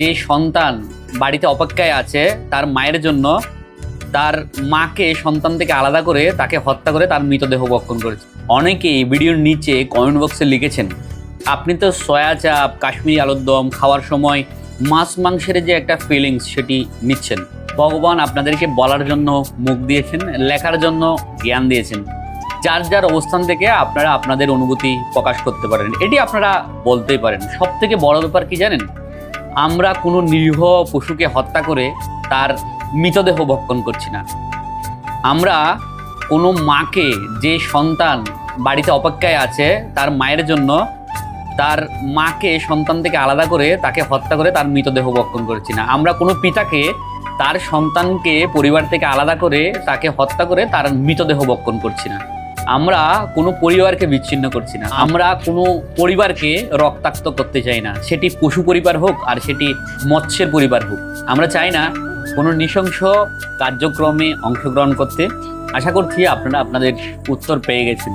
যে সন্তান বাড়িতে অপেক্ষায় আছে তার মায়ের জন্য, তার মাকে সন্তান থেকে আলাদা করে তাকে হত্যা করে তার মৃতদেহ বক্ষণ করেছে। অনেকেই ভিডিওর নিচে কমেন্ট বক্সে লিখেছেন, আপনি তো সয়া চাপ, কাশ্মীরি আলুর দম, খাওয়ার সময় মাছ মাংসের যে একটা ফিলিংস সেটি নিচ্ছেন। ভগবান আপনাদেরকে বলার জন্য মুখ দিয়েছেন, লেখার জন্য জ্ঞান দিয়েছেন। যার যার অবস্থান থেকে আপনারা আপনাদের অনুভূতি প্রকাশ করতে পারেন। এটি আপনারা বলতেই পারেন। সব থেকে বড় ব্যাপার কি জানেন? আমরা কোনো নিরীহ পশুকে হত্যা করে তার মৃতদেহ ভক্ষণ করছি না। আমরা কোনো মাকে যে সন্তান বাড়িতে অপেক্ষায় আছে তার মায়ের জন্য তার মাকে সন্তান থেকে আলাদা করে তাকে হত্যা করে তার মৃতদেহ ভক্ষণ করছি না। আমরা কোনো পিতাকে তার সন্তানকে পরিবার থেকে আলাদা করে তাকে হত্যা করে তার মৃতদেহ ভক্ষণ করছি না। আমরা কোনো পরিবারকে বিচ্ছিন্ন করছি না। আমরা কোনো পরিবারকে রক্তাক্ত করতে চাই না। সেটি পশু পরিবার হোক আর সেটি মৎস্যের পরিবার হোক। আমরা চাই না কোনো নৃশংস কার্যক্রমে অংশগ্রহণ করতে। আশা করছি আপনারা আপনাদের উত্তর পেয়ে গেছেন।